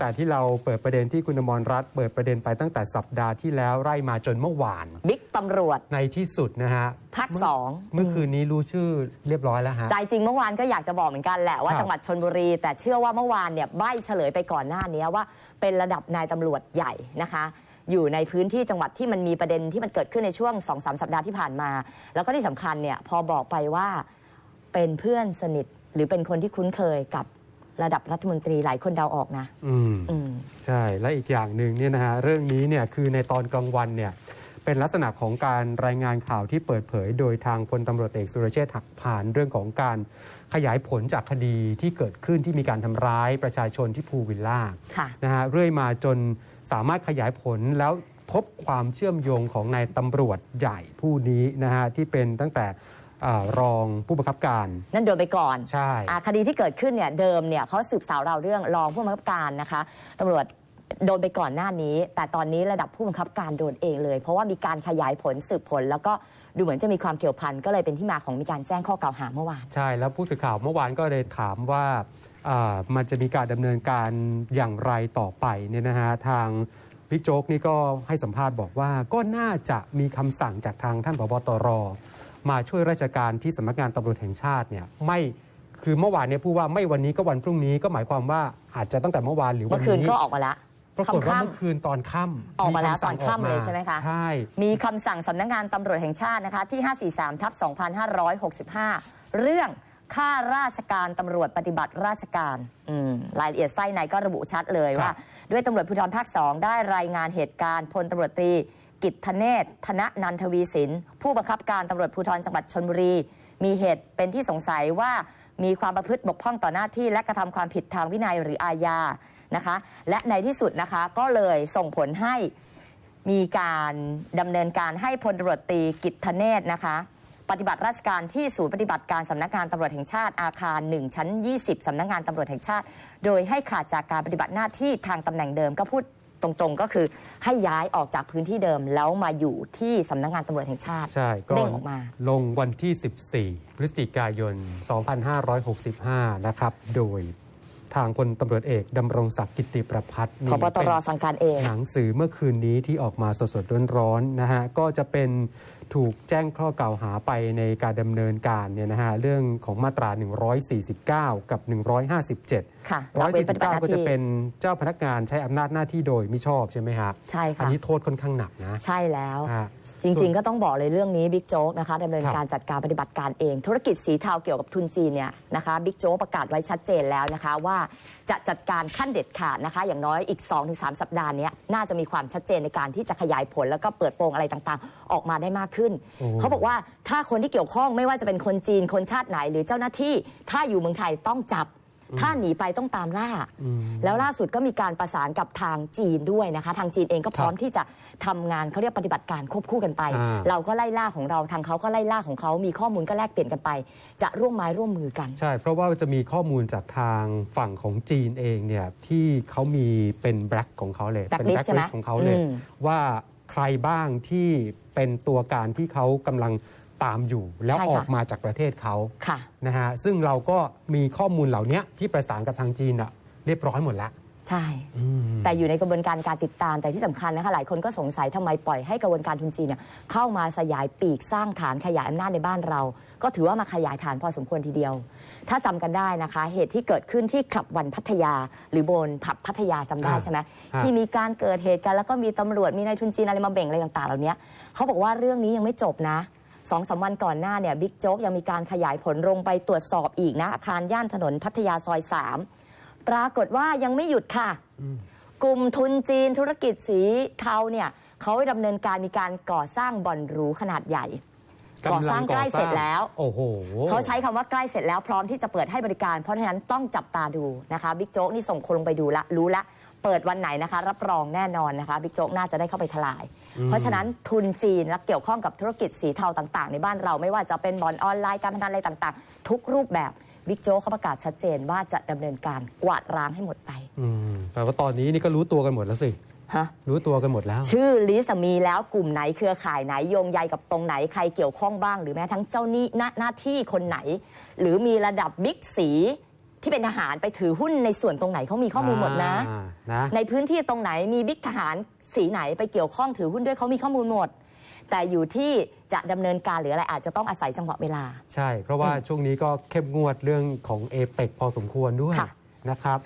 แต่ที่เราเปิดประเด็นที่คุณอมรรัตน์เปิดประเด็นไปตั้งแต่สัปดาห์ที่แล้วไล่มาจนเมื่อวาน บิ๊กตำรวจในที่สุดนะฮะภาคสองเมื่อคืนนี้รู้ชื่อเรียบร้อยแล้วฮะ ใจจริงเมื่อวานก็อยากจะบอกเหมือนกันแหละว่าครับจังหวัดชนบุรี แต่เชื่อว่าเมื่อวานเนี่ยใบเฉลยไปก่อนหน้านี้ว่า เป็นระดับนายตำรวจใหญ่นะคะอยู่ในพื้นที่จังหวัดที่มันมีประเด็นที่มันเกิดขึ้นในช่วง2อสสัปดาห์ที่ผ่านมา แล้วก็ที่สำคัญเนี่ยพอบอกไปว่าเป็นเพื่อนสนิทหรือเป็นคนที่คุ้นเคยกับ ระดับรัฐมนตรีหลายคนเดาออกนะ อืมอืม ใช่และอีกอย่างหนึ่งเนี่ยนะฮะเรื่องนี้เนี่ยคือในตอนกลางวันเนี่ยเป็นลักษณะของการรายงานข่าวที่เปิดเผย โดยทางพลตำรวจเอกสุรเชษฐ์หักผ่านเรื่องของการขยายผลจากคดีที่เกิดขึ้นที่มีการทำร้ายประชาชนที่ภูวิลล่าค่ะ นะฮะเรื่อยมาจนสามารถขยายผลแล้วพบความเชื่อมโยงของนายตำรวจใหญ่ผู้นี้นะฮะที่เป็นตั้งแต่ อารองผู้บังคับการ นั่นโดนไปก่อนใช่อะคดีที่เกิดขึ้นเนี่ยเดิมเนี่ยเขาสืบสาวเราวเรื่องรองผู้บังคับการนะคะตำรวจโดนไปก่อนหน้านี้ แต่ตอนนี้ระดับผู้บังคับการโดนเองเลย เพราะว่ามีการขยายผลสืบผล แล้วก็ดูเหมือนจะมีความเกี่ยวพันก็เลยเป็นที่มาของมีการแจ้งข้อกล่าวหาเมื่อวานใช่แล้วผู้สื่อข่าวเมื่อวานก็เลยถามว่าอ่ามันจะมีการดำเนินการอย่างไรต่อไปเนี่ยนะฮะทางบิ๊กโจ๊กนี่ก็ให้สัมภาษณ์บอกว่าก็น่าจะมีคำสั่งจากทางท่านผบตร มาช่วยราชการที่สำนักงานตำรวจแห่งชาติเนี่ยไม่คือเมื่อวานเนี่ยพูดว่าไม่วันนี้ก็วันพรุ่งนี้ก็หมายความว่าอาจจะตั้งแต่เมื่อวานหรือวัเมื่นอคืนนี้ก็ออกมาแล้วปรากฏว่าค่ำๆเมื่อคืนตอนค่ำออกมาแล้วคำสั่งตอนค่ำเลยใช่ไหมคะใช่มีคำสั่งสำนักงานตำรวจแห่งชาตินะคะที่ 543ทับ2565 เรื่องค่าราชการตำรวจปฏิบัติราชการอืมรายละเอียดไส้ในก็ระบุชัดเลยว่า ด้วยตำรวจภูธรภาค2ได้รายงานเหตุการณ์พลตำรวจตรี กิตธเนศธนนันทวีสิน ผู้บังคับการตำรวจภูธรจังหวัดชนบุรี มีเหตุเป็นที่สงสัยว่ามีความประพฤติบกพร่องต่อหน้าที่ และกระทำความผิดทางวินัยหรืออาญานะคะ และในที่สุดนะคะก็เลยส่งผลให้มีการดำเนินการให้พลตำรวจตีกิตธเนศนะคะ ปฏิบัติราชการที่ศูนย์ปฏิบัติการสำนักงานตำรวจแห่งชาติอาคาร 1 ชั้น 20สำนักงานตำรวจแห่งชาติ โดยให้ขาดจากการปฏิบัติหน้าที่ทางตำแหน่งเดิมก็พูด ตรงๆก็คือให้ย้ายออกจากพื้นที่เดิมแล้วมาอยู่ที่สำนักงานตำรวจแห่งชาติใช่ก็เด้งออกมา ลงวันที่ 14 พฤศจิกายน 2565 นะครับ โดย ทางพลตำรวจเอกดำรงศักดิ์กิติประพัฒน์พนี่บตรเป็นสั่งการเอง หนังสือเมื่อคืนนี้ที่ออกมาสดๆร้อนๆนะฮะก็จะเป็นถูกแจ้งข้อกล่าวหาไปในการดำเนินการเนี่ยนะฮะเรื่องของมาตรา 149 กับ 157ค่ะละเว้นปฏิบัติหน้า149 ก็จะที่เป็นเจ้าพนักงานใช้อำนาจหน้าที่โดยมิชอบใช่ไหมครับใช่อัค่ะนี้โทษค่อนข้างหนักนะ ใช่แล้วฮะจริงๆก็ต้องบอกเลยเรื่องนี้บิ๊กโจ๊กนะคะดำเนินครับการจัดการปฏิบัติการเอง ธุรกิจสีเทาเกี่ยวกับทุนจีนเนี่ยนะคะบิ๊กโจ๊กประกาศไว้ชัดเจนแล้วนะคะว่าจะจัดการขั้นเด็ดขาดนะคะ อย่างน้อยอีก 2-3 สัปดาห์เนี้ยน่าจะมีความชัดเจนในการที่จะขยายผลแล้วก็เปิดโปงอะไรต่างๆ ออกมาได้มากขึ้นโอ้เขาบอกว่าถ้าคนที่เกี่ยวข้องไม่ว่าจะเป็นคนจีนคนชาติไหน หรือเจ้าหน้าที่ถ้าอยู่เมืองไทยต้องจับ ถ้าหนีไปต้องตามล่า แล้วล่าสุดก็มีการประสานกับทางจีนด้วยนะคะ ทางจีนเองก็พร้อมที่จะทำงานเขาเรียกปฏิบัติการควบคู่กันไปอ่าเราก็ไล่ล่าของเราทางเขาก็ไล่ล่าของเขามีข้อมูลก็แลกเปลี่ยนกันไป จะร่วมไม้ร่วมมือกัน ใช่ เพราะว่าจะมีข้อมูลจากทางฝั่งของจีนเองเนี่ยที่เขามีเป็นแบล็คของเขาเลย เป็น Blacklist ใช่ไหมของเขาเลยอืมว่าใครบ้างที่เป็นตัวการที่เขากำลัง ตามอยู่ แล้วใช่อค่ะอกมาจากประเทศเขาค่ะ นะฮะซึ่งเราก็มีข้อมูลเหล่านี้ที่ประสานกับทางจีนอะเรียบร้อยหมดแล้ว ใช่อืมแต่อยู่ในกระบวนการการติดตามแต่ที่สำคัญนะคะหลายคนก็สงสัยทำไมปล่อยให้กระบวนการทุนจีนเนี่ยเข้ามาสยายปีกสร้างฐานขยายอำนาจในบ้านเรา ก็ถือว่ามาขยายฐานพอสมควรทีเดียว ถ้าจำกันได้นะคะ เหตุที่เกิดขึ้นที่ขับวันพัทยา หรือบนผับพัทยาจำได้อ่า ใช่ไหมอ่าที่มีการเกิดเหตุกันแล้วก็มีตำรวจมีนายทุนจีนอะไรมาเบ่งอะไรต่างๆ เหล่านี้เขาบอกว่าเรื่องนี้ยังไม่จบนะ สองสามวันก่อนหน้าเนี่ยบิ๊กโจ๊กยังมีการขยายผลลงไปตรวจสอบอีกนะ อาคารย่านถนนพัทยาซอยสามปรากฏว่ายังไม่หยุดค่ะ กลุ่มทุนจีนธุรกิจสีเทาเนี่ยเขาดำเนินการมีการก่อสร้างบ่อนหรูขนาดใหญ่ก่อสร้างใกล้เสร็จแล้ว โอ้โหเขาใช้คำว่าใกล้เสร็จแล้วพร้อมที่จะเปิดให้บริการ เพราะฉะนั้นต้องจับตาดูนะคะบิ๊กโจ๊กนี่ส่งคนลงไปดูละรู้ละ เปิดวันไหนนะคะ รับรองแน่นอนนะคะบิ๊กโจ๊กน่าจะได้เข้าไปทลาย เพราะฉะนั้นทุนจีนและเกี่ยวข้องกับธุรกิจสีเทาต่างๆ ในบ้านเราไม่ว่าจะเป็นบ่อนออนไลน์การพนันอะไรต่างๆ ทุกรูปแบบบิ๊กโจ๊กเขาประกาศชัดเจนว่าจะดำเนินการกวาดร้างให้หมดไปอืมแต่ว่าตอนนี้นี่ก็รู้ตัวกันหมดแล้วสิฮะรู้ตัวกันหมดแล้ว ชื่อลิสต์มีแล้วกลุ่มไหนเครือข่ายไหนโยงใยกับตรงไหนใครเกี่ยวข้องบ้าง หรือแม้ทั้งเจ้าหนี้หน้าหน้าที่คนไหน หรือมีระดับบิ๊กสี ที่เป็นทหารไปถือหุ้นในส่วนตรงไหนเขามีข้อมูลหมดนะ อ่านะในพื้นที่ตรงไหนมีบิ๊กทหารสีไหนไปเกี่ยวข้องถือหุ้นด้วยเขามีข้อมูลหมด แต่อยู่ที่จะดำเนินการหรืออะไรอาจจะต้องอาศัยจังหวะเวลา ใช่ เพราะว่าช่วงนี้ก็เข้มงวดเรื่องของเอเปกพอสมควรด้วยค่ะ นะครับ